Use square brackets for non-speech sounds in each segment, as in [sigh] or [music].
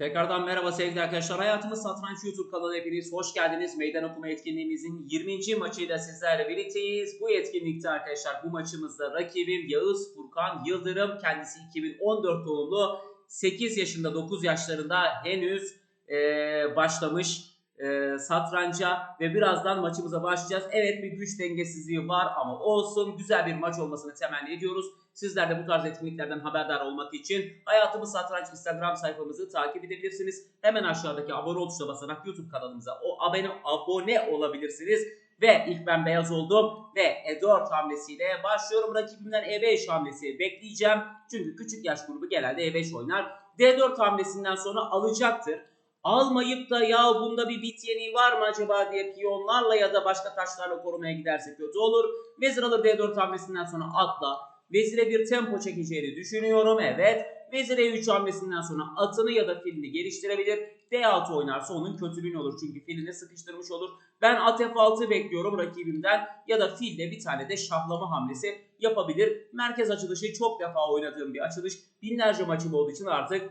Tekrardan merhaba sevgili arkadaşlar. Hayatımız Satranç YouTube kanalına hepiniz hoş geldiniz. Meydan okuma etkinliğimizin 20. maçıyla sizlerle birlikteyiz. Bu etkinlikte arkadaşlar bu maçımızda rakibim Yağız Furkan Yıldırım. Kendisi 2014 doğumlu 8 yaşında 9 yaşlarında henüz eee, başlamış eee, satranca ve birazdan maçımıza başlayacağız. Evet bir güç dengesizliği var ama olsun güzel bir maç olmasını temenni ediyoruz. Sizler de bu tarz etkinliklerden haberdar olmak için Hayatımız Satranç Instagram sayfamızı takip edebilirsiniz. Hemen aşağıdaki abone ol tuşuna basarak YouTube kanalımıza o abone, abone olabilirsiniz. Ve ilk ben beyaz oldum ve E4 hamlesiyle başlıyorum. Rakibimden E5 hamlesi bekleyeceğim. Çünkü küçük yaş grubu genelde E5 oynar. D4 hamlesinden sonra alacaktır. Almayıp da ya bunda bir bit yeniği var mı acaba diye piyonlarla ya da başka taşlarla korumaya giderse kötü olur. Vezir alır D4 hamlesinden sonra atla. Vezire bir tempo çekeceğini düşünüyorum. Evet. Vezir E3 hamlesinden sonra atını ya da filini geliştirebilir. D6 oynarsa onun kötülüğünü olur. Çünkü filini sıkıştırmış olur. Ben at F6 bekliyorum rakibimden. Ya da filde bir tane de şahlama hamlesi yapabilir. Merkez açılışı çok defa oynadığım bir açılış. Binlerce maçım olduğu için artık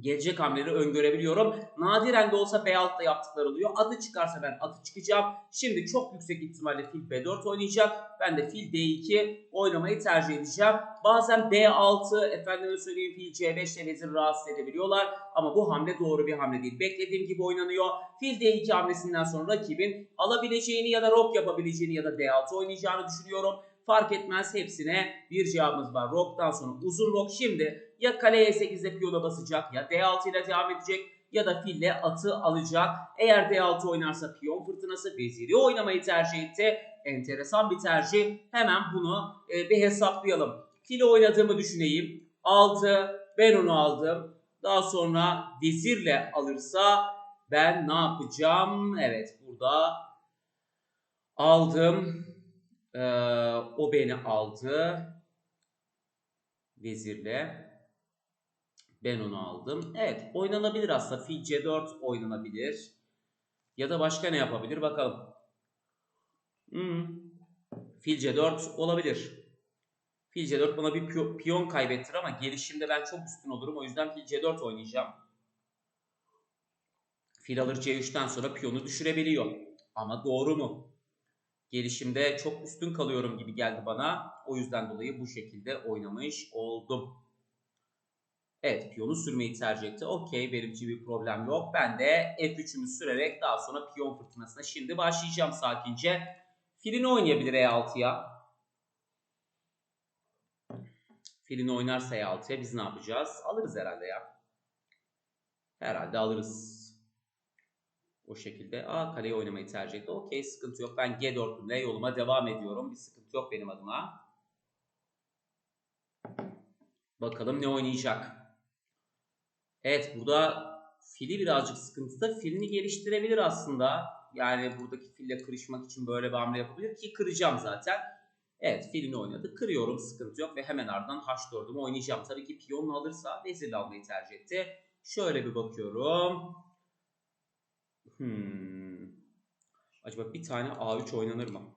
gelecek hamleleri öngörebiliyorum. Nadiren de olsa B6'da yaptıkları oluyor. Atı çıkarsa ben atı çıkacağım. Şimdi çok yüksek ihtimalle fil B4 oynayacak. Ben de fil D2 oynamayı tercih edeceğim. Bazen B6 efendime söyleyeyim fil C5 ile vezir rahatsız edebiliyorlar. Ama bu hamle doğru bir hamle değil. Beklediğim gibi oynanıyor. Fil D2 hamlesinden sonra rakibin alabileceğini ya da rok yapabileceğini ya da D6 oynayacağını düşünüyorum. Fark etmez hepsine bir cevabımız var. Rok'tan sonra uzun rok şimdi ya kale E8'de piyona basacak ya D6 ile devam edecek ya da fille atı alacak. Eğer D6 oynarsa piyon fırtınası veziri oynamayı tercih etti. Enteresan bir tercih. Hemen bunu e, bir hesaplayalım. Fili oynadığımı düşüneyim. Aldı. Ben onu aldım. Daha sonra vezirle alırsa ben ne yapacağım? Evet burada aldım. Ee, o beni aldı. Vezirle. Ben onu aldım. Evet oynanabilir aslında. Fil C4 oynanabilir. Ya da başka ne yapabilir bakalım. Hmm. Fil C4 olabilir. Fil C4 bana bir piyo- piyon kaybettir ama gelişimde ben çok üstün olurum. O yüzden fil C4 oynayacağım. Fil alır C3'ten sonra piyonu düşürebiliyor. Ama doğru mu? Gelişimde çok üstün kalıyorum gibi geldi bana. O yüzden dolayı bu şekilde oynamış oldum. Evet piyonu sürmeyi tercih etti. Okey benim bir problem yok. Ben de F3'ümü sürerek daha sonra piyon fırtınasına şimdi başlayacağım sakince. Filini oynayabilir E6'ya. Filini oynarsa E6'ya biz ne yapacağız? Alırız herhalde ya. Herhalde alırız. O şekilde. Aa kaleyi oynamayı tercih etti. Okey sıkıntı yok. Ben G4'ümle yoluma devam ediyorum. Bir sıkıntı yok benim adıma. Bakalım ne oynayacak. Evet burada fili birazcık sıkıntıda. Filini geliştirebilir aslında. Yani buradaki fille kırışmak için böyle bir hamle yapabilir ki kıracağım zaten. Evet filini oynadı. Kırıyorum sıkıntı yok ve hemen ardından H4'ümü oynayacağım. Tabii ki piyonla alırsa vezirle almayı tercih etti. Şöyle bir bakıyorum. Hmm. Acaba bir tane A3 oynanır mı?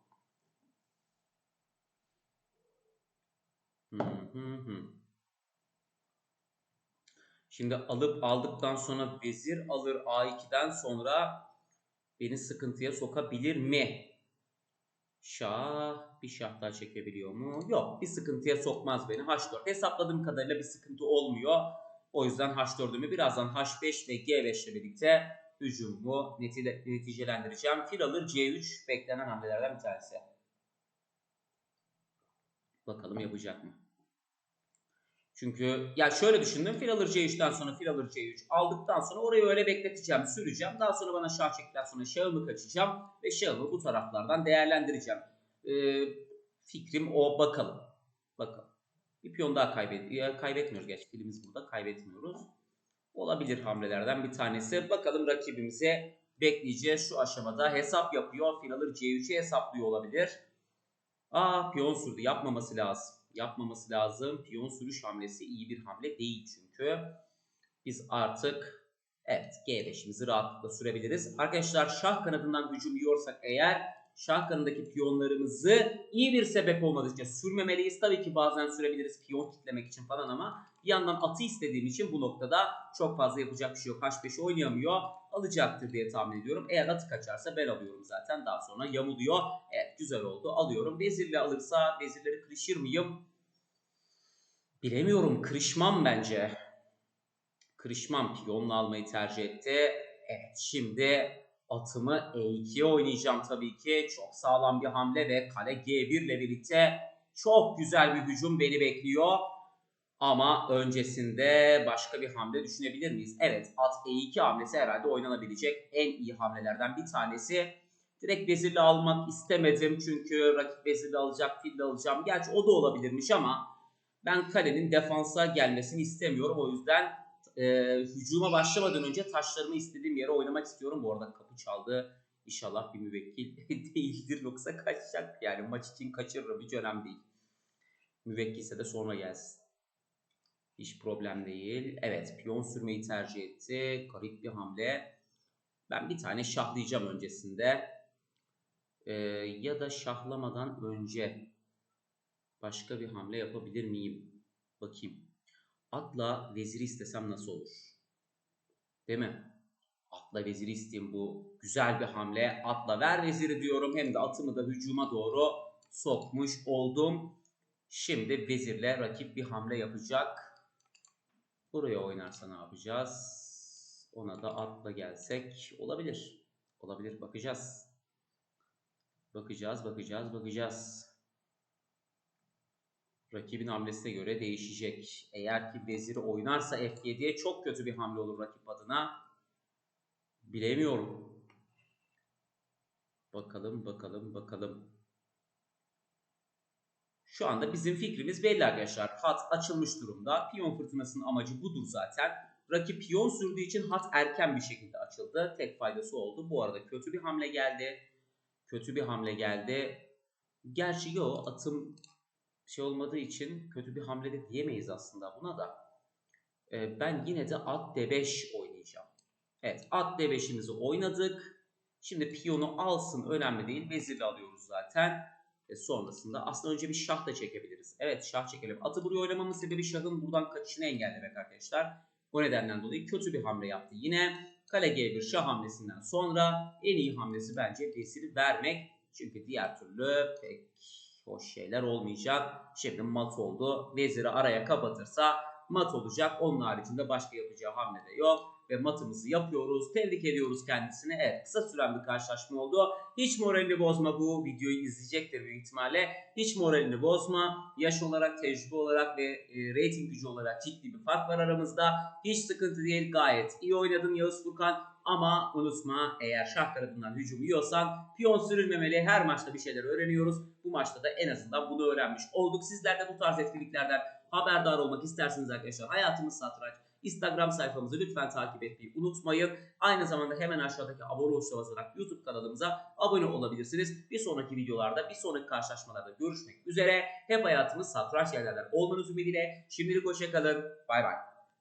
Şimdi alıp aldıktan sonra vezir alır A2'den sonra beni sıkıntıya sokabilir mi? Şah bir şah daha çekebiliyor mu? Yok bir sıkıntıya sokmaz beni. H4 hesapladığım kadarıyla bir sıkıntı olmuyor. O yüzden H4'ümü birazdan H5 ve G5 ile birlikte hücumumu neti- neticelendireceğim. Fil alır C3 beklenen hamlelerden bir tanesi. Bakalım yapacak mı? Çünkü ya şöyle düşündüm. Fil alır C3'ten sonra fil alır C3 aldıktan sonra orayı öyle bekleteceğim, süreceğim. Daha sonra bana şah çektikten sonra şahımı kaçacağım ve şahımı bu taraflardan değerlendireceğim. Ee, fikrim o bakalım. Bakalım. Bir piyon daha kaybet kaybetmiyoruz gerçi. Filimiz burada kaybetmiyoruz. Olabilir hamlelerden bir tanesi. Bakalım rakibimize bekleyeceğiz. Şu aşamada hesap yapıyor. Fil alır C3'e hesaplıyor olabilir. Aa piyon sürdü. Yapmaması lazım. Yapmaması lazım. Piyon sürüş hamlesi iyi bir hamle değil çünkü. Biz artık evet G5'imizi rahatlıkla sürebiliriz. Arkadaşlar şah kanadından hücum yiyorsak eğer şah kanındaki piyonlarımızı iyi bir sebep olmadığı için sürmemeliyiz. Tabii ki bazen sürebiliriz piyon kitlemek için falan ama bir yandan atı istediğim için bu noktada çok fazla yapacak bir şey yok. H5'i oynayamıyor. Alacaktır diye tahmin ediyorum. Eğer atı kaçarsa ben alıyorum zaten. Daha sonra yamuluyor. Evet güzel oldu. Alıyorum. Vezirle alırsa vezirleri kırışır mıyım? Bilemiyorum. Kırışmam bence. Kırışmam. Piyonla almayı tercih etti. Evet şimdi atımı E2'ye oynayacağım tabii ki. Çok sağlam bir hamle ve kale G1 ile birlikte çok güzel bir hücum beni bekliyor. Ama öncesinde başka bir hamle düşünebilir miyiz? Evet at E2 hamlesi herhalde oynanabilecek en iyi hamlelerden bir tanesi. Direkt vezirle almak istemedim çünkü rakip vezirle alacak, fille alacağım. Gerçi o da olabilirmiş ama ben kalenin defansa gelmesini istemiyorum. O yüzden e, hücuma başlamadan önce taşlarımı istediğim yere oynamak istiyorum. Bu arada kapı çaldı. İnşallah bir müvekkil [laughs] değildir yoksa kaçacak. Yani maç için kaçırırım hiç önemli değil. Müvekkilse de sonra gelsin. Hiç problem değil. Evet piyon sürmeyi tercih etti. Garip bir hamle. Ben bir tane şahlayacağım öncesinde. Ee, ya da şahlamadan önce başka bir hamle yapabilir miyim? Bakayım. Atla veziri istesem nasıl olur? Değil mi? Atla veziri isteyeyim bu güzel bir hamle. Atla ver veziri diyorum. Hem de atımı da hücuma doğru sokmuş oldum. Şimdi vezirle rakip bir hamle yapacak. Buraya oynarsa ne yapacağız? Ona da atla gelsek olabilir. Olabilir. Bakacağız. Bakacağız, bakacağız, bakacağız. Rakibin hamlesine göre değişecek. Eğer ki veziri oynarsa F7'ye çok kötü bir hamle olur rakip adına. Bilemiyorum. Bakalım, bakalım, bakalım. Şu anda bizim fikrimiz belli arkadaşlar. Hat açılmış durumda. Piyon fırtınasının amacı budur zaten. Rakip piyon sürdüğü için hat erken bir şekilde açıldı. Tek faydası oldu. Bu arada kötü bir hamle geldi. Kötü bir hamle geldi. Gerçi yo atım şey olmadığı için kötü bir hamle de diyemeyiz aslında buna da. Ee, ben yine de at D5 oynayacağım. Evet at D5'imizi oynadık. Şimdi piyonu alsın önemli değil. Vezirle alıyoruz zaten. E sonrasında aslında önce bir şah da çekebiliriz. Evet şah çekelim. Atı buraya oynamamın sebebi şahın buradan kaçışını engellemek arkadaşlar. Bu nedenden dolayı kötü bir hamle yaptı. Yine kale G1 şah hamlesinden sonra en iyi hamlesi bence veziri vermek. Çünkü diğer türlü pek hoş şeyler olmayacak. Şimdi mat oldu. Veziri araya kapatırsa mat olacak. Onun haricinde başka yapacağı hamle de yok. Ve matımızı yapıyoruz. Tebrik ediyoruz kendisini. Evet kısa süren bir karşılaşma oldu. Hiç moralini bozma bu videoyu izleyecektir büyük ihtimalle. Hiç moralini bozma. Yaş olarak, tecrübe olarak ve e, rating gücü olarak ciddi bir fark var aramızda. Hiç sıkıntı değil. Gayet iyi oynadın Yağız Furkan. Ama unutma eğer şah kanadından hücum yiyorsan piyon sürülmemeli. Her maçta bir şeyler öğreniyoruz. Bu maçta da en azından bunu öğrenmiş olduk. Sizler de bu tarz etkinliklerden haberdar olmak isterseniz arkadaşlar hayatımız satranç Instagram sayfamızı lütfen takip etmeyi unutmayın. Aynı zamanda hemen aşağıdaki abone ol tuşuna basarak YouTube kanalımıza abone olabilirsiniz. Bir sonraki videolarda, bir sonraki karşılaşmalarda görüşmek üzere. Hep hayatımız satranç yerlerden olmanız ümidiyle. Şimdilik hoşçakalın. Bay bay.